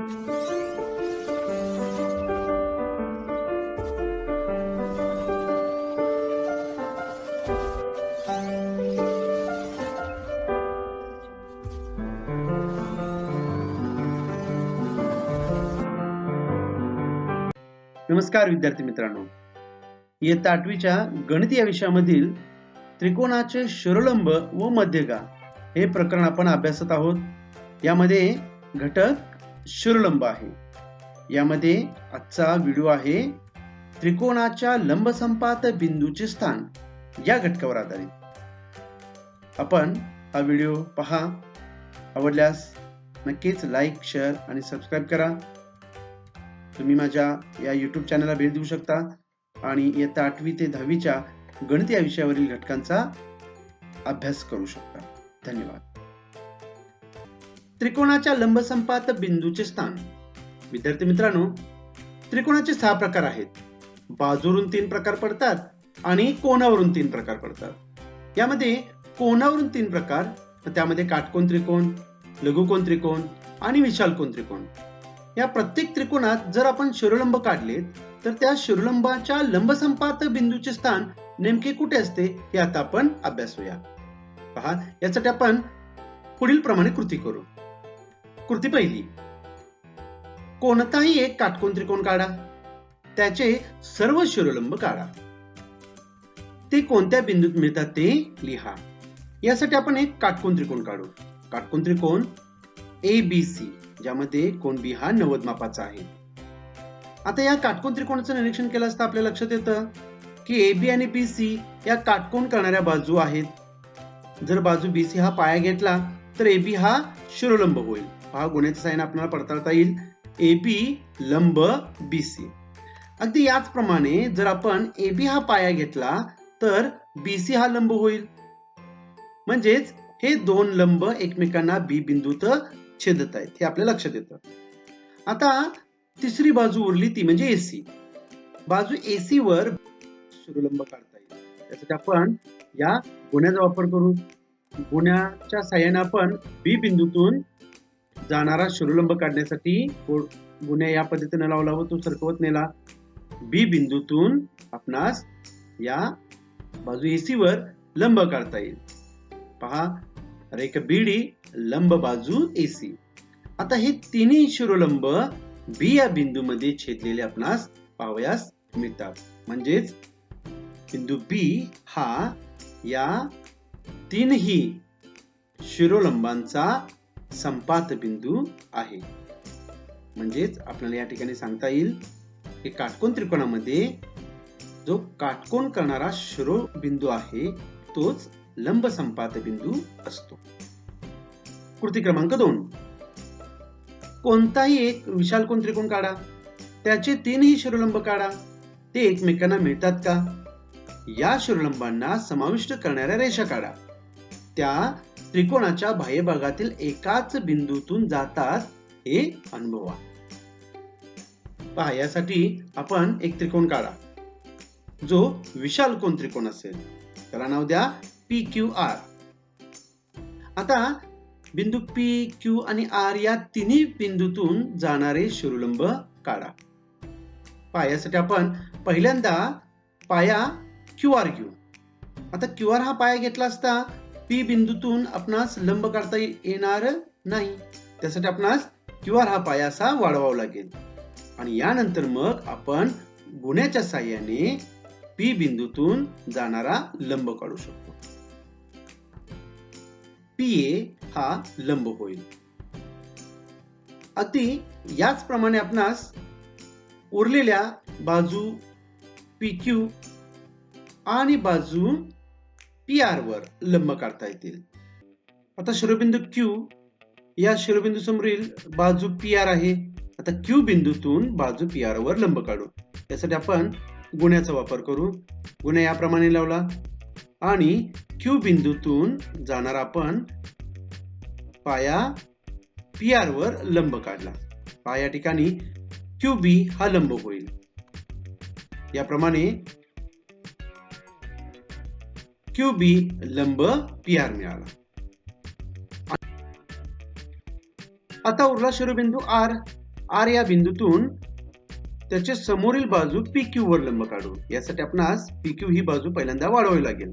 नमस्कार विद्यार्थी मित्रांनो. इयत्ता आठवीच्या गणित या विषयामधील त्रिकोणाचे शरलंब व मध्यगा हे प्रकरण आपण अभ्यासत आहोत. यामध्ये घटक शिरोलंब आहे. यामध्ये आजचा व्हिडिओ आहे त्रिकोणाच्या लंबसंपात बिंदूचे स्थान या घटकावर आधारित. आपण हा व्हिडिओ पहा. आवडल्यास नक्कीच लाईक शेअर आणि सबस्क्राईब करा. तुम्ही माझ्या या यूट्यूब चॅनलला भेट देऊ शकता आणि इयत्ता आठवी ते दहावीच्या गणित या विषयावरील घटकांचा अभ्यास करू शकता. धन्यवाद. त्रिकोणाच्या लंबसंपात बिंदूचे स्थान. विद्यार्थी मित्रांनो त्रिकोणाचे सहा प्रकार आहेत. बाजूवरून तीन प्रकार पडतात आणि कोणावरून तीन प्रकार पडतात. यामध्ये कोणावरून तीन प्रकार त्यामध्ये काटकोन त्रिकोण लघुकोन त्रिकोण आणि विशालकोन त्रिकोण. या प्रत्येक त्रिकोणात जर आपण शिरोलंब काढले तर त्या शिरोलंबाच्या लंबसंपात बिंदूचे स्थान नेमके कुठे असते हे आता आपण अभ्यासूया पहा यासाठी आपण पुढील प्रमाणे कृती करू. कृती पहिली. कोणताही एक काटकोन त्रिकोण काढा. त्याचे सर्व शिरोलंब काढा. ते कोणत्या बिंदूत मिळतात ते लिहा. यासाठी आपण एक काटकोन त्रिकोण काढू. काटकोन त्रिकोण ए बी सी ज्यामध्ये कोण बी हा नव्वद मापाचा आहे. आता या काटकोन त्रिकोणाचं निरीक्षण केलं असता आपल्या लक्षात येतं की ए बी आणि बी सी या काटकोन करणाऱ्या बाजू आहेत. जर बाजू बी सी हा पाया घेतला तर ए बी हा शिरोलंब होईल. पहा गुन्ह्याच्या साईन आपल्याला पडताळता येईल. ए बी लंब बी सी अगदी याचप्रमाणे जर आपण ए बी हा पाया घेतला तर बी सी हा लंब होईल. म्हणजेच हे दोन लंब एकमेकांना बी बिंदूत छेदत आहेत हे आपल्या लक्षात येतं. आता तिसरी बाजू उरली ती म्हणजे एसी बाजू एसी वर शिरोलंब काढता येईल. त्यासाठी आपण या गुन्ह्याचा वापर करू. गुन्ह्याच्या साह्याने आपण बी बिंदूतून जाणारा शिरोलंब काढण्यासाठी गुन्हे या पद्धतीने लावला व तो सरकवत नेला. बी बिंदूतून आपणास या बाजू एसी वर लंब काढता येईल. पहा रेख बीडी लंब बाजू एसी. आता हे तिन्ही शिरोलंब बी या बिंदूमध्ये छेदलेले आपणास पावयास मिळतात. म्हणजेच बिंदू बी हा या तीनही शिरोलंबांचा संपात बिंदू आहे. म्हणजेच आपल्याला या ठिकाणी सांगता येईल की काटकोन त्रिकोणामध्ये जो काटकोन करणारा शिरोबिंदू आहे तोच लंब संपात बिंदू असतो. कृती क्रमांक दोन. कोणताही एक विशाल कोण त्रिकोण काढा. त्याचे तीनही शिरोलंब काढा. ते एकमेकांना मिळतात का? या शिरोलंबांना समाविष्ट करणाऱ्या रेषा काढा. त्या त्रिकोणाच्या बाह्यभागातील एकाच बिंदूतून जातात हे अनुभवा पहा यासाठी आपण एक त्रिकोण काढा. जो विशाल कोण त्रिकोण असेल. त्याला नाव द्या पी क्यू आर. आता बिंदू पी क्यू आणि आर या तिन्ही बिंदूतून जाणारे शिरोलंब काढा. पायासाठी आपण पहिल्यांदा पाया क्यू आर घेऊ. आता क्यू आर हा पाया घेतला असता पी बिंदूतून आपणास लंब काढता येणार नाही. त्यासाठी आपणास क्यू आर हा पाया असा वाढवावा लागेल. आणि यानंतर मग आपण गुन्ह्याच्या साह्याने पी बिंदूतून जाणारा लंब काढू शकतो. पी ए हा लंब होईल. अति याचप्रमाणे आपणास उरलेल्या बाजू पी क्यू आणि बाजू पी आर वर लंब काढता येतील. आता शिरोबिंदू क्यू या शिरोबिंदू समोरील बाजू पी आर आहे. आता क्यू बिंदूतून बाजू पी आर वर लंब काढू. त्यासाठी आपण गुन्ह्याचा वापर करू. गुन्हा याप्रमाणे लावला. आणि क्यू बिंदूतून जाणार आपण पाया पी आर वर लंब काढला. पाया ठिकाणी क्यू बी हा लंब होईल. याप्रमाणे क्यू बी लंब पी आर मिळाला आता उरला शिरोबिंदू आर आर या बिंदूतून त्याच्या समोरील बाजू पी क्यू वर लंब काढू यासाठी आपणास पी क्यू ही बाजू पहिल्यांदा वाढवावी लागेल.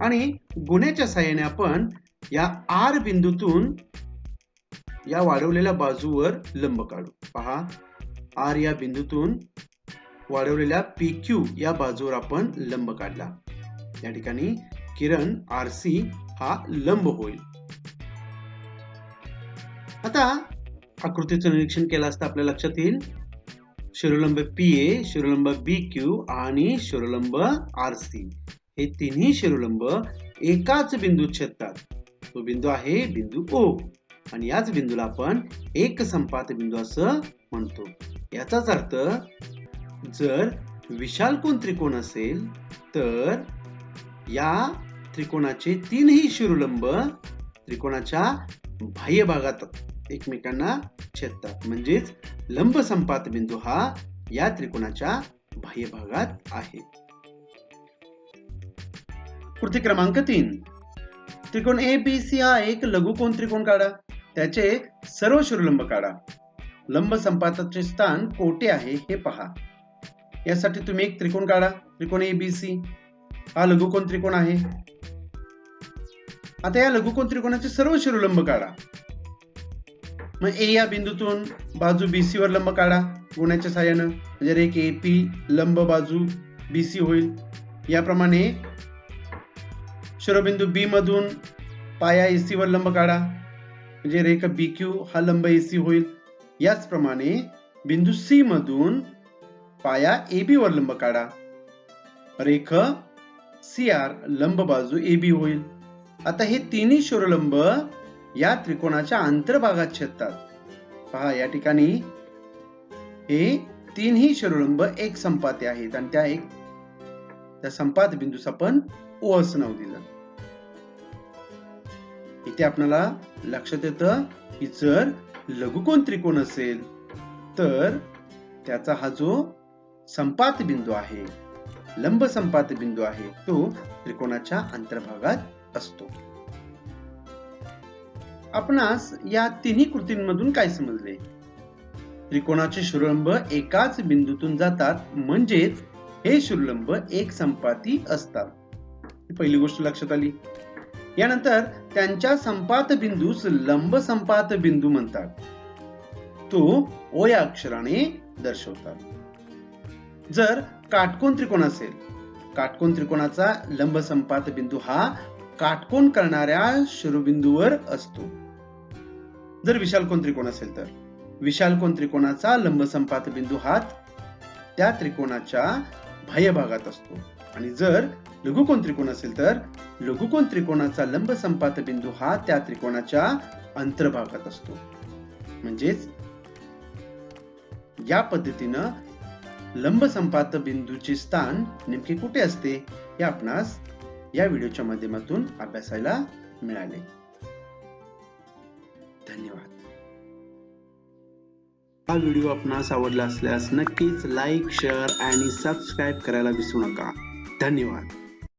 आणि गुन्ह्याच्या साह्याने आपण या आर बिंदूतून या वाढवलेल्या बाजूवर लंब काढू. पहा आर या बिंदूतून वाढवलेल्या पी क्यू या बाजूवर आपण लंब काढला. या ठिकाणी किरण आर सी हा लंब होईल. आता आकृतीचं निरीक्षण केलं असता आपल्या लक्षात येईल. शिरोलंब पी ए शिरोलंब बी क्यू आणि शिरोलंब आर सी हे तिन्ही शिरोलंब एकाच बिंदूत छेदतात. तो बिंदू आहे बिंदू ओ आणि याच बिंदूला आपण एक संपात बिंदू असं म्हणतो. याचाच अर्थ जर विशाल कोण त्रिकोण असेल तर या त्रिकोणाचे तीनही शिरोलंब त्रिकोणाच्या बाह्य भागात एकमेकांना छेदतात. म्हणजेच लंब संपात बिंदू हा या त्रिकोणाच्या बाह्य भागात आहे. कृती क्रमांक तीन. त्रिकोण ए बी सी हा एक लघुकोण त्रिकोण काढा. त्याचे सर्व शिरोलंब काढा. लंब संपाताचे स्थान कोठे आहे हे पहा. यासाठी तुम्ही एक त्रिकोण काढा. त्रिकोण ए बी सी हा लघुकोन त्रिकोण आहे. आता या लघुकोण त्रिकोणाचे सर्व शिरोलंब काढा. मग ए या बिंदूतून बाजू बी सी वर लंब काढा गुणाच्या साह्यानं. म्हणजे रेख ए पी लंब बाजू बीसी होईल. याप्रमाणे शिरोबिंदू बी मधून पाया एसी वर लंब काढा. म्हणजे रेख बी क्यू हा लंब एसी होईल. याचप्रमाणे बिंदू सी मधून पाया ए बी वर लंब काढा. रेख सी आर लंब बाजू ए बी होईल. आता हे तिन्ही शिरोलंब या त्रिकोणाच्या आंतरभागात छेदतात. पहा या ठिकाणी हे तीनही शिरोलंब एक संपाते आहेत आणि त्या एक त्या संपात बिंदूस आपण ओ असं नाव दिलं. इथे आपल्याला लक्षात येतं की जर लघुकोण त्रिकोण असेल तर त्याचा हा जो संपात बिंदू आहे लंब संपात बिंदू आहे तो त्रिकोणाच्या अंतर्भागात असतो. आपणास या तिन्ही कृतींमधून काय समजले? त्रिकोणाचे शुरलंब एकाच बिंदूतून जातात म्हणजेच हे शुरलंब एक संपाती असतात. पहिली गोष्ट लक्षात आली. यानंतर त्यांच्या संपात बिंदूस लंब संपात बिंदू म्हणतात. तो ओ या अक्षराने दर्शवतात. जर काटकोन त्रिकोण असेल. काटकोन त्रिकोणाचा लंब संपात बिंदू हा काटकोन करणाऱ्या शिरोबिंदूवर असतो. जर विशालकोन त्रिकोण असेल तर. विशालकोन त्रिकोणाचा लंब संपात बिंदू हा त्या त्रिकोणाच्या बाह्य भागात असतो. आणि जर लघुकोन त्रिकोण असेल तर लघुकोन त्रिकोणाचा लंब संपात बिंदू हा त्या त्रिकोणाच्या अंतर्भागात असतो. म्हणजेच या पद्धतीनं लंब संपात बिंदूचे स्थान नेमके कुठे असते हे आपणास या व्हिडिओच्या माध्यमातून अभ्यासायला मिळाले. धन्यवाद. हा व्हिडिओ आपणास आवडला असल्यास नक्कीच लाईक शेअर आणि सबस्क्राईब करायला विसरू नका. धन्यवाद.